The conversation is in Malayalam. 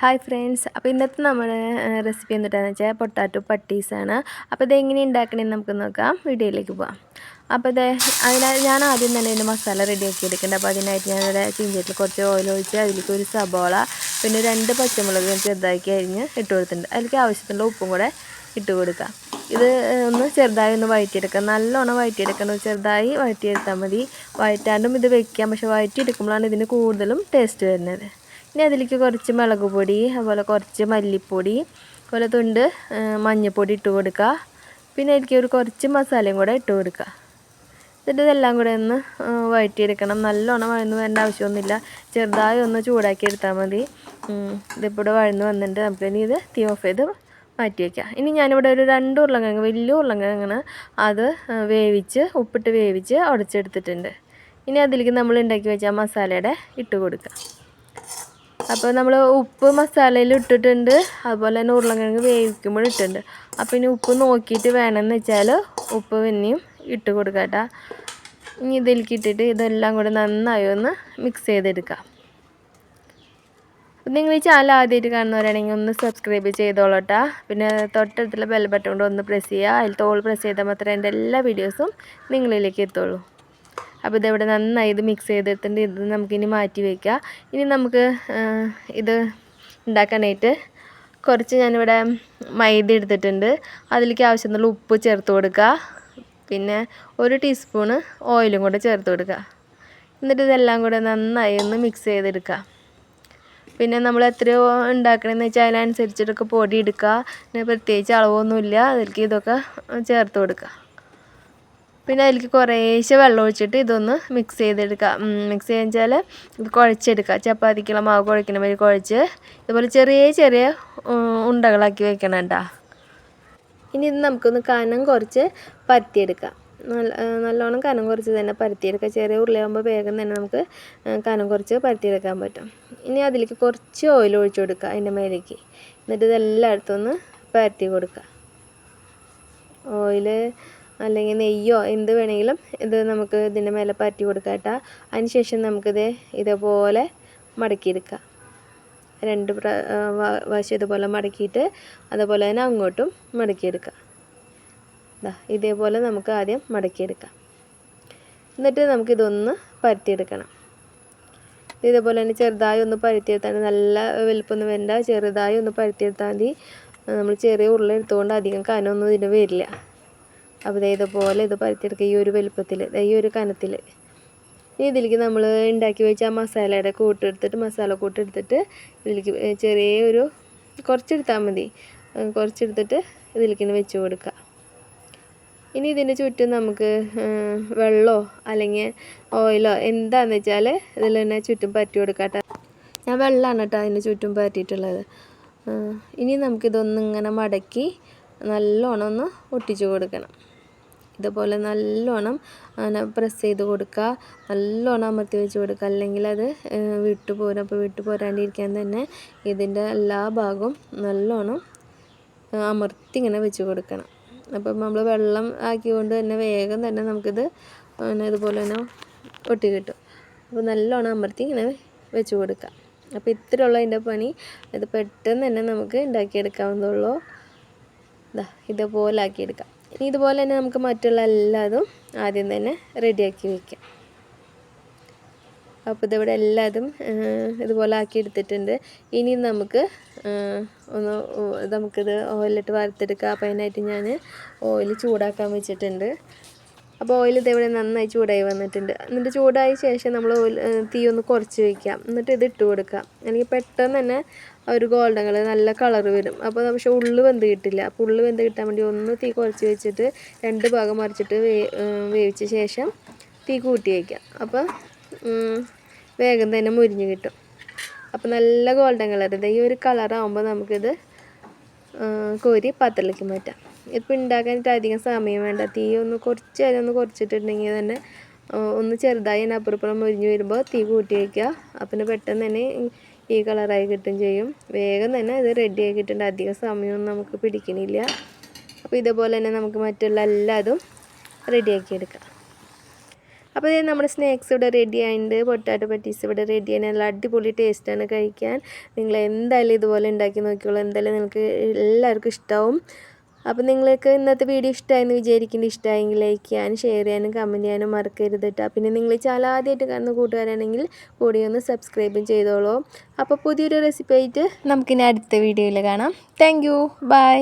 ഹായ് ഫ്രണ്ട്സ് അപ്പോൾ ഇന്നത്തെ നമ്മുടെ റെസിപ്പി എന്നിട്ടാന്ന് വെച്ചാൽ പൊട്ടാറ്റോ പട്ടീസാണ് അപ്പോൾ ഇത് എങ്ങനെ ഉണ്ടാക്കണമെന്ന് നമുക്ക് നോക്കാം. വീഡിയോയിലേക്ക് പോവാം. അപ്പോൾ ഇത് അതിനാൽ ഞാൻ ആദ്യം തന്നെ ഇതിന്റെ മസാല റെഡിയാക്കി എടുക്കേണ്ടത്. അപ്പോൾ അതിനായിട്ട് ഞാനിവിടെ ചീഞ്ചത്തിൽ കുറച്ച് ഓയിൽ ഒഴിച്ച് അതിലേക്ക് ഒരു സബോള പിന്നെ രണ്ട് പച്ചമുളക് ചെറുതാക്കി അരിഞ്ഞ് ഇട്ട് കൊടുത്തിട്ടുണ്ട്. അതിലേക്ക് ആവശ്യത്തിനുള്ള ഉപ്പും കൂടെ ഇട്ട് കൊടുക്കാം. ഇത് ഒന്ന് ചെറുതായി ഒന്ന് വഴറ്റിയെടുക്കുക നല്ലോണം വഴറ്റിയെടുക്കണം. ചെറുതായി വഴറ്റിയെടുത്താൽ മതി. വഴറ്റാണ്ടും ഇത് വെക്കാം. പക്ഷേ വഴറ്റിയെടുക്കുമ്പോഴാണ് ഇതിന് കൂടുതലും ടേസ്റ്റ് വരുന്നത്. ഇനി അതിലേക്ക് കുറച്ച് മുളക് പൊടി അതുപോലെ കുറച്ച് മല്ലിപ്പൊടി അതുപോലെ തുണ്ട് മഞ്ഞൾപ്പൊടി ഇട്ട് കൊടുക്കുക. പിന്നെ അതിലേക്ക് ഒരു കുറച്ച് മസാലയും കൂടെ ഇട്ട് കൊടുക്കുക. എന്നിട്ട് ഇതെല്ലാം കൂടെ ഒന്ന് വഴറ്റിയെടുക്കണം. നല്ലോണം വഴന്ന് വരേണ്ട ആവശ്യമൊന്നുമില്ല. ചെറുതായി ഒന്ന് ചൂടാക്കി എടുത്താൽ മതി. ഇതിപ്പോൾ വഴന്ന് വന്നിട്ട് നമുക്ക് ഇനി ഇത് തീ ഓഫ് ചെയ്ത് മാറ്റി വയ്ക്കാം. ഇനി ഞാനിവിടെ ഒരു രണ്ട് ഉരുളക്കിഴങ്ങ് വലിയ ഉരുളക്കിഴങ്ങാണ് അത് വേവിച്ച് ഉപ്പിട്ട് വേവിച്ച് ഉടച്ചെടുത്തിട്ടുണ്ട്. ഇനി അതിലേക്ക് നമ്മൾ ഉണ്ടാക്കി വെച്ച മസാലയുടെ ഇട്ട് കൊടുക്കുക. അപ്പോൾ നമ്മൾ ഉപ്പ് മസാലയിൽ ഇട്ടിട്ടുണ്ട്. അതുപോലെ തന്നെ ഉരുളക്കിഴങ്ങ് വേവിക്കുമ്പോൾ ഇട്ടിട്ടുണ്ട്. അപ്പോൾ ഇനി ഉപ്പ് നോക്കിയിട്ട് വേണമെന്ന് വെച്ചാൽ ഉപ്പ് പിന്നെയും ഇട്ട് കൊടുക്കട്ടോ ഇനി ഇതിലേക്ക് ഇട്ടിട്ട് ഇതെല്ലാം കൂടെ നന്നായി ഒന്ന് മിക്സ് ചെയ്തെടുക്കാം. നിങ്ങൾ ഈ ചാനൽ ആദ്യമായിട്ട് കാണുന്നവരാണെങ്കിൽ ഒന്ന് സബ്സ്ക്രൈബ് ചെയ്തോളട്ടാ പിന്നെ തൊട്ടടുത്തുള്ള ബെൽ ബട്ടൺ കൊണ്ട് ഒന്ന് പ്രസ് ചെയ്യുക. അതിൽ തോൾ പ്രസ് ചെയ്താൽ മാത്രമേ എന്റെ എല്ലാ വീഡിയോസും നിങ്ങളിലേക്ക് എത്തുള്ളൂ. അപ്പോൾ ഇതവിടെ നന്നായി ഇത് മിക്സ് ചെയ്തിട്ടുണ്ട്. ഇത് നമുക്കിനി മാറ്റി വയ്ക്കാം ഇനി നമുക്ക് ഇത് ഉണ്ടാക്കാനായിട്ട് കുറച്ച് ഞാനിവിടെ മൈദ എടുത്തിട്ടുണ്ട്. അതിലേക്ക് ആവശ്യത്തിനുള്ള ഉപ്പ് ചേർത്ത് കൊടുക്കുക. പിന്നെ ഒരു ടീസ്പൂണ് ഓയിലും കൂടെ ചേർത്ത് കൊടുക്കുക. എന്നിട്ട് ഇതെല്ലാം കൂടെ നന്നായി ഒന്ന് മിക്സ് ചെയ്തെടുക്കുക. പിന്നെ നമ്മൾ എത്രയോ ഉണ്ടാക്കണമെന്ന് വെച്ചാൽ അതിനനുസരിച്ചിട്ടൊക്കെ പൊടി എടുക്കുക. പിന്നെ പ്രത്യേകിച്ച് അളവൊന്നുമില്ല. അതിലേക്ക് ഇതൊക്കെ ചേർത്ത് കൊടുക്കുക. പിന്നെ അതിലേക്ക് കുറേശ്ശെ വെള്ളം ഒഴിച്ചിട്ട് ഇതൊന്ന് മിക്സ് ചെയ്തെടുക്കുക. മിക്സ് ചെയ്ത് വെച്ചാൽ ഇത് കുഴച്ചെടുക്കുക. ചപ്പാത്തിക്കുള്ള മാവ് കുഴക്കുന്ന മാതിരി കുഴച്ച് ഇതുപോലെ ചെറിയ ചെറിയ ഉണ്ടകളാക്കി വെക്കണം കേട്ടോ. ഇനി ഇത് നമുക്കൊന്ന് കനം കുറച്ച് പരത്തിയെടുക്കാം. നല്ല നല്ലോണം കനം കുറച്ച് തന്നെ പരത്തിയെടുക്കുക ചെറിയ ഉരുളയാകുമ്പോൾ വേഗം തന്നെ നമുക്ക് കനം കുറച്ച് പരത്തിയെടുക്കാൻ പറ്റും. ഇനി അതിലേക്ക് കുറച്ച് ഓയിൽ ഒഴിച്ചു കൊടുക്കുക അതിന്റെ മേലേക്ക്. എന്നിട്ട് ഇതെല്ലായിടത്തും ഒന്ന് പരത്തി കൊടുക്കുക. ഓയിൽ അല്ലെങ്കിൽ നെയ്യോ എന്ത് വേണമെങ്കിലും ഇത് നമുക്ക് ഇതിന്റെ മേലെ പറ്റി കൊടുക്കാം കേട്ടോ. അതിന് ശേഷം നമുക്കിത് ഇതേപോലെ മടക്കിയെടുക്കാം. രണ്ട് പ്ര വശം ഇതുപോലെ മടക്കിയിട്ട് അതുപോലെ തന്നെ അങ്ങോട്ടും മടക്കിയെടുക്കാം. ഇതേപോലെ നമുക്ക് ആദ്യം മടക്കിയെടുക്കാം. എന്നിട്ട് നമുക്കിതൊന്ന് പരത്തിയെടുക്കണം. ഇതേപോലെ തന്നെ ചെറുതായി ഒന്ന് പരത്തിയെടുത്താൽ നല്ല വലുപ്പമൊന്നും വേണ്ട. ചെറുതായി ഒന്ന് പരത്തിയെടുത്താൽ മതി. നമ്മൾ ചെറിയ ഉരുളെടുത്തുകൊണ്ട് അധികം കനമൊന്നും ഇതിന് വരില്ല. അപ്പോൾ ഇതേപോലെ ഇത് പരത്തിയെടുക്കുക. ഈ ഒരു വലുപ്പത്തിൽ ഈ ഒരു കനത്തിൽ. ഇതിലേക്ക് നമ്മൾ ഉണ്ടാക്കി വെച്ച ആ മസാലയുടെ കൂട്ടെടുത്തിട്ട് മസാല കൂട്ടെടുത്തിട്ട് ഇതിലേക്ക് ചെറിയൊരു കുറച്ചെടുത്താൽ മതി. കുറച്ചെടുത്തിട്ട് ഇതിലേക്ക് വെച്ച് കൊടുക്കുക. ഇനി ഇതിന്റെ ചുറ്റും നമുക്ക് വെള്ളമോ അല്ലെങ്കിൽ ഓയിലോ എന്താണെന്ന് വെച്ചാൽ ഇതിൽ തന്നെ ചുറ്റും പറ്റി കൊടുക്കട്ടെ ഞാൻ വെള്ളമാണ് കേട്ടോ അതിന്റെ ചുറ്റും പറ്റിയിട്ടുള്ളത് ഇനി നമുക്കിതൊന്നിങ്ങനെ മടക്കി നല്ലോണം ഒന്ന് ഒട്ടിച്ചു കൊടുക്കണം. ഇതുപോലെ നല്ലോണം അങ്ങനെ പ്രസ് ചെയ്ത് കൊടുക്കുക. നല്ലോണം അമർത്തി വെച്ച് കൊടുക്കുക. അല്ലെങ്കിൽ അത് വിട്ടു പോരും. അപ്പോൾ വിട്ടു പോരാണ്ടിരിക്കാൻ തന്നെ ഇതിന്റെ എല്ലാ ഭാഗവും നല്ലോണം അമർത്തി ഇങ്ങനെ വെച്ച് കൊടുക്കണം. അപ്പം നമ്മൾ വെള്ളം ആക്കിക്കൊണ്ട് തന്നെ വേഗം തന്നെ നമുക്കിത് പിന്നെ ഇതുപോലെ തന്നെ ഒട്ടി കിട്ടും. അപ്പോൾ നല്ലോണം അമർത്തി ഇങ്ങനെ വെച്ച് കൊടുക്കുക. അപ്പോൾ ഇത്രയുള്ള അതിന്റെ പണി. ഇത് പെട്ടെന്ന് തന്നെ നമുക്ക് ഉണ്ടാക്കിയെടുക്കാവുന്നതുള്ളൂ ഇതുപോലെ ആക്കിയെടുക്കാം ഇനി ഇതുപോലെ തന്നെ നമുക്ക് മറ്റുള്ള എല്ലാതും ആദ്യം തന്നെ റെഡിയാക്കി വയ്ക്കാം അപ്പോൾ ഇതിവിടെ എല്ലാതും ഇതുപോലെ ആക്കി എടുത്തിട്ടുണ്ട് ഇനി നമുക്ക് ഒന്ന് നമുക്കിത് ഓയിലിട്ട് വറുത്തെടുക്കാം. അപ്പോൾ അതിനായിട്ട് ഞാൻ ഓയിൽ ചൂടാക്കാൻ വെച്ചിട്ടുണ്ട്. അപ്പോൾ ഓയിൽ ഇതേപോലെ നന്നായി ചൂടായി വന്നിട്ടുണ്ട്. എന്നിട്ട് ചൂടായ ശേഷം നമ്മൾ തീ ഒന്ന് കുറച്ച് വയ്ക്കാം എന്നിട്ട് ഇത് ഇട്ട് കൊടുക്കാം. അല്ലെങ്കിൽ പെട്ടെന്ന് തന്നെ ഒരു ഗോൾഡൻ കളർ നല്ല കളർ വരും. അപ്പോൾ പക്ഷേ ഉള്ളു വെന്ത് കിട്ടില്ല. അപ്പോൾ ഉള്ളു വെന്ത് കിട്ടാൻ വേണ്ടി ഒന്ന് തീ കുറച്ച് വെച്ചിട്ട് രണ്ട് ഭാഗം മറിച്ചിട്ട് വേവിച്ച ശേഷം തീ കൂട്ടി വയ്ക്കാം അപ്പോൾ വേഗം തന്നെ മുരിഞ്ഞ് കിട്ടും. അപ്പോൾ നല്ല ഗോൾഡൻ കളർ ഇത് ഈ ഒരു കളറാകുമ്പോൾ നമുക്കിത് കോരി പാത്രത്തിലേക്ക് മാറ്റാം. ഇപ്പോൾ ഉണ്ടാക്കാനായിട്ട് അധികം സമയം വേണ്ട. തീ ഒന്ന് കുറച്ച് നേരം ഒന്ന് കുറച്ചിട്ടുണ്ടെങ്കിൽ തന്നെ ഒന്ന് ചെറുതായി തന്നെ അപ്പുറപ്പുറം മുരിഞ്ഞ് വരുമ്പോൾ തീ കൂട്ടി വയ്ക്കുക അപ്പം പെട്ടെന്ന് തന്നെ ഈ കളറായി കിട്ടും ചെയ്യും. വേഗം തന്നെ ഇത് ആയി കിട്ടേണ്ട. അധികം സമയമൊന്നും നമുക്ക് പിടിക്കണില്ല. അപ്പോൾ ഇതേപോലെ തന്നെ നമുക്ക് മറ്റുള്ള എല്ലാതും റെഡിയാക്കി എടുക്കാം. അപ്പോൾ ഇത് നമ്മുടെ സ്നാക്സ് ഇവിടെ റെഡി ആയിട്ടുണ്ട് പൊട്ടാറ്റോ പറ്റീസ് ഇവിടെ റെഡി ആയി. നല്ല അടിപൊളി ടേസ്റ്റാണ് കഴിക്കാൻ. നിങ്ങൾ എന്തായാലും ഇതുപോലെ ഉണ്ടാക്കി നോക്കിയോളൂ എന്തായാലും നിങ്ങൾക്ക് എല്ലാവർക്കും ഇഷ്ടമാവും അപ്പോൾ നിങ്ങൾക്ക് ഇന്നത്തെ വീഡിയോ ഇഷ്ടമായെന്ന് വിചാരിക്കുന്നത് ഇഷ്ടമായെങ്കിൽ ലൈക്ക് ചെയ്യാനും ഷെയർ ചെയ്യാനും കമന്റ് ചെയ്യാനും മറക്കരുത് കേട്ടോ പിന്നെ നിങ്ങൾ ചാനൽ ആദ്യമായിട്ട് കൂട്ടുകാരാണെങ്കിൽ കൂടി ഒന്ന് സബ്സ്ക്രൈബും ചെയ്തോളൂ. അപ്പോൾ പുതിയൊരു റെസിപ്പി ആയിട്ട് നമുക്കിനി അടുത്ത വീഡിയോയിൽ കാണാം. Thank you by